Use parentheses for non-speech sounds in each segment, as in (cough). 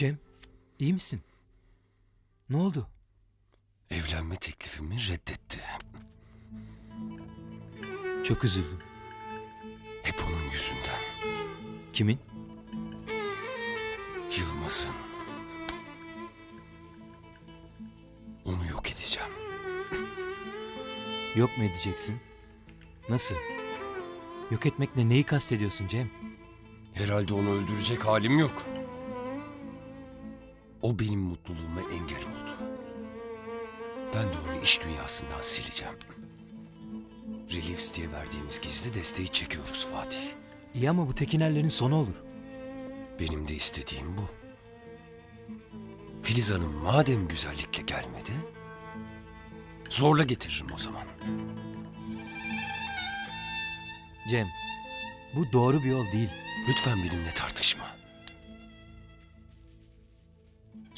Cem, iyi misin? Ne oldu? Evlenme teklifimi reddetti. Çok üzüldüm. Hep onun yüzünden. Kimin? Yılmaz'ın. Onu yok edeceğim. Yok mu edeceksin? Nasıl? Yok etmekle neyi kastediyorsun Cem? Herhalde onu öldürecek halim yok. O benim mutluluğuma engel oldu. Ben de onu iş dünyasından sileceğim. Reliefs diye verdiğimiz gizli desteği çekiyoruz Fatih. İyi ama bu tekinerlerin sonu olur. Benim de istediğim bu. Filiz Hanım madem güzellikle gelmedi, zorla getiririm o zaman. Cem, bu doğru bir yol değil. Lütfen benimle tartışma.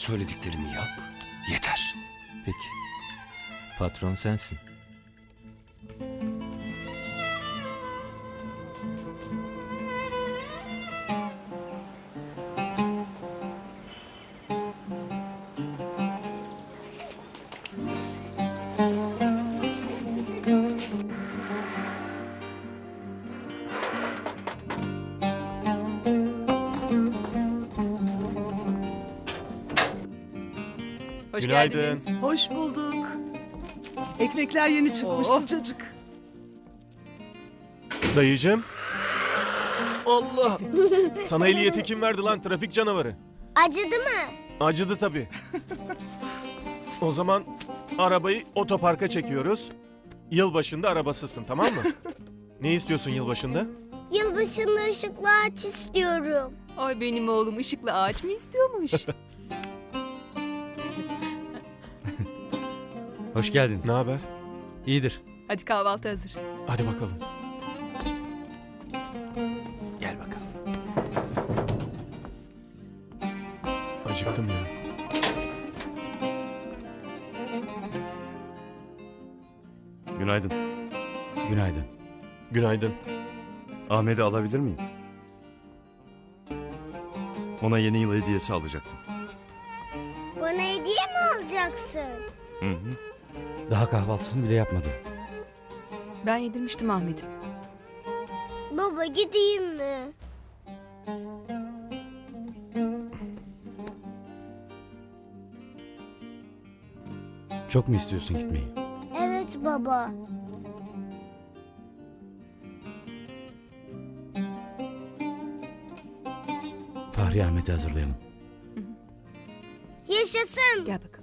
Söylediklerimi yap, yeter. Peki. Patron sensin. Hoş Günaydın. geldiniz. Hoş bulduk. Ekmekler yeni çıkmış Oh. sıcacık. Dayıcım. Allah! Sana ehliyeti kim verdi lan trafik canavarı? Acıdı mı? Acıdı tabii. O zaman arabayı otoparka çekiyoruz. Yılbaşında arabasızsın tamam mı? Ne istiyorsun yılbaşında? Yılbaşında ışıklı ağaç istiyorum. Ay benim oğlum ışıklı ağaç mı istiyormuş? (laughs) Hoş geldin. Ne haber? İyidir. Hadi kahvaltı hazır. Hadi bakalım. Gel bakalım. Acıktım ya. Günaydın. Günaydın. Günaydın. Ahmet'i alabilir miyim? Ona yeni yıl hediyesi alacaktım. Bana hediye mi alacaksın? Hı hı. Daha kahvaltısını bile yapmadı. Ben yedirmiştim Ahmet'im. Baba gideyim mi? Çok mu istiyorsun gitmeyi? Evet baba. Fahri Ahmet'i hazırlayalım. Yaşasın. Gel bakalım.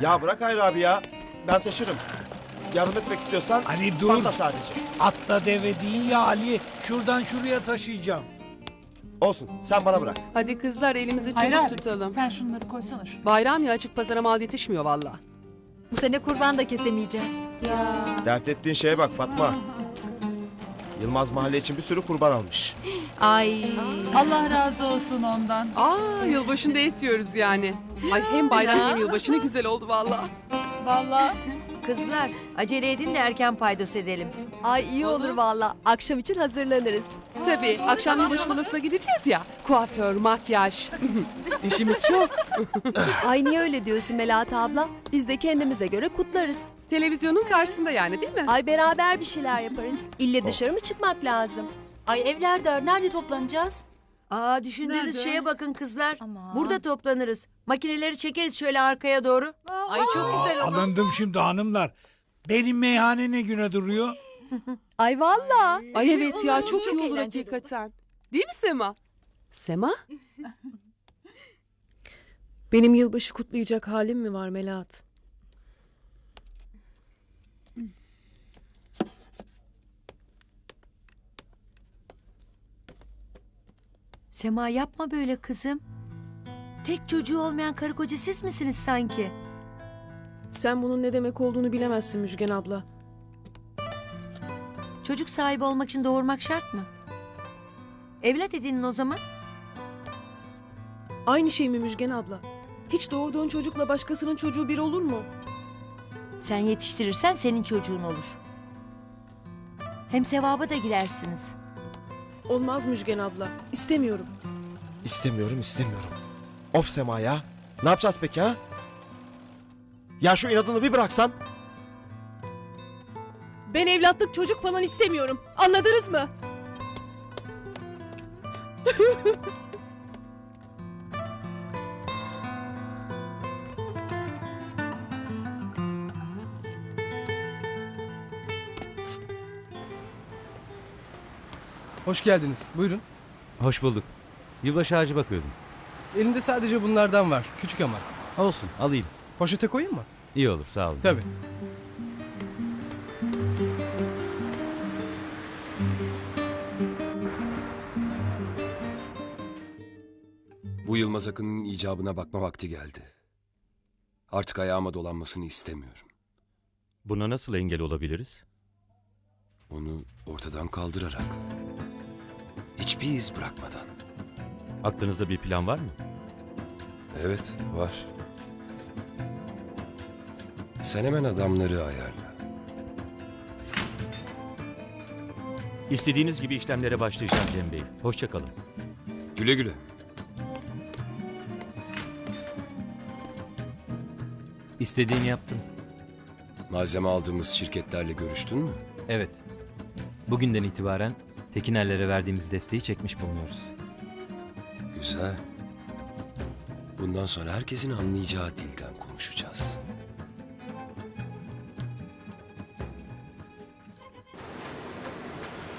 Ya bırak Hayri abi ya. Ben taşırım. Yardım etmek istiyorsan Ali dur. fanta sadece. Atla deve değil ya Ali. Şuradan şuraya taşıyacağım. Olsun sen bana bırak. Hadi kızlar elimizi Hayır çabuk abi, tutalım. Sen şunları koysana şu. Bayram ya açık pazara mal yetişmiyor valla. Bu sene kurban da kesemeyeceğiz. Dert ettiğin şeye bak Fatma. Yılmaz mahalle için bir sürü kurban almış. Ay. Allah razı olsun ondan. Aa yılbaşında et yiyoruz yani. Ay hem bayram hem yılbaşı ne güzel oldu valla. Vallahi Kızlar acele edin de erken paydos edelim. Ay iyi olur valla. Akşam için hazırlanırız. Tabii akşam yılbaşı balosuna gideceğiz ya. Kuaför, makyaj. (laughs) İşimiz çok. (laughs) Ay niye öyle diyorsun Melahat abla? Biz de kendimize göre kutlarız. Televizyonun karşısında yani değil mi? Ay beraber bir şeyler yaparız. İlle dışarı mı çıkmak lazım? Ay evlerde nerede toplanacağız? Aa düşündüğünüz Nerede? şeye bakın kızlar. Aman. Burada toplanırız. Makineleri çekeriz şöyle arkaya doğru. Ay çok güzel olur. Alındım şimdi hanımlar. Benim meyhane ne güne duruyor? (laughs) Ay valla. Ay evet ya çok, iyi olur eğlenceli. hakikaten. Değil mi Sema? Sema? (laughs) Benim yılbaşı kutlayacak halim mi var Melahat? Sema yapma böyle kızım. Tek çocuğu olmayan karı koca siz misiniz sanki? Sen bunun ne demek olduğunu bilemezsin Müjgan abla. Çocuk sahibi olmak için doğurmak şart mı? Evlat edinin o zaman. Aynı şey mi Müjgan abla? Hiç doğurduğun çocukla başkasının çocuğu bir olur mu? Sen yetiştirirsen senin çocuğun olur. Hem sevaba da girersiniz. Olmaz Müjgan abla. İstemiyorum. İstemiyorum istemiyorum. Of Sema ya. Ne yapacağız peki ha? Ya şu inadını bir bıraksan. Ben evlatlık çocuk falan istemiyorum. Anladınız mı? (laughs) Hoş geldiniz. Buyurun. Hoş bulduk. Yılbaşı ağacı bakıyordum. Elimde sadece bunlardan var. Küçük ama. Olsun alayım. Poşete koyayım mı? İyi olur sağ olun. Tabii. Bu Yılmaz Akın'ın icabına bakma vakti geldi. Artık ayağıma dolanmasını istemiyorum. Buna nasıl engel olabiliriz? Onu ortadan kaldırarak. Hiçbir iz bırakmadan. Aklınızda bir plan var mı? Evet, var. Sen hemen adamları ayarla. İstediğiniz gibi işlemlere başlayacağım Cem Bey. Hoşçakalın. Güle güle. İstediğini yaptın. Malzeme aldığımız şirketlerle görüştün mü? Evet. Bugünden itibaren Tekinerlere verdiğimiz desteği çekmiş bulunuyoruz. Güzel. Bundan sonra herkesin anlayacağı dilden konuşacağız.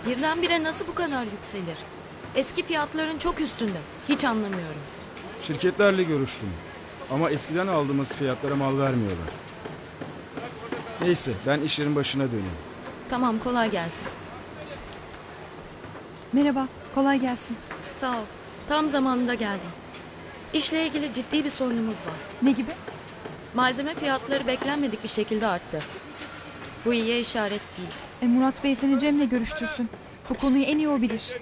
Birdenbire nasıl bu kadar yükselir? Eski fiyatların çok üstünde. Hiç anlamıyorum. Şirketlerle görüştüm. Ama eskiden aldığımız fiyatlara mal vermiyorlar. Neyse ben işlerin başına döneyim. Tamam kolay gelsin. Merhaba. Kolay gelsin. Sağ ol. Tam zamanında geldim. İşle ilgili ciddi bir sorunumuz var. Ne gibi? Malzeme fiyatları beklenmedik bir şekilde arttı. Bu iyiye işaret değil. E, Murat Bey seni Cem'le görüştürsün. Bu konuyu en iyi o bilir.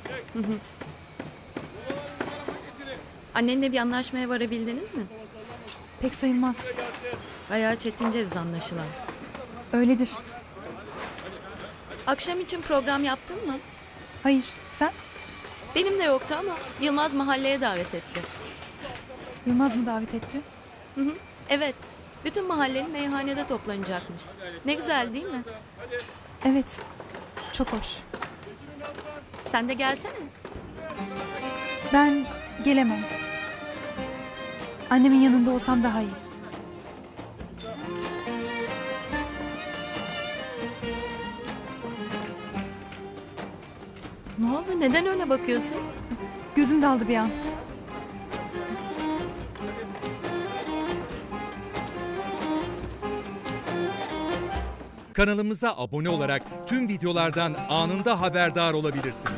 Annenle bir anlaşmaya varabildiniz mi? Pek sayılmaz. Bayağı çetin ceviz anlaşılan. Öyledir. Akşam için program yaptın mı? Hayır. Sen? Benim de yoktu ama Yılmaz mahalleye davet etti. Yılmaz mı davet etti? Evet, bütün mahallenin meyhanede toplanacakmış. Ne güzel değil mi? Evet. Çok hoş. Sen de gelsene. Ben gelemem. Annemin yanında olsam daha iyi. Ne oldu? Neden öyle bakıyorsun? Gözüm daldı bir an. Kanalımıza abone olarak tüm videolardan anında haberdar olabilirsiniz.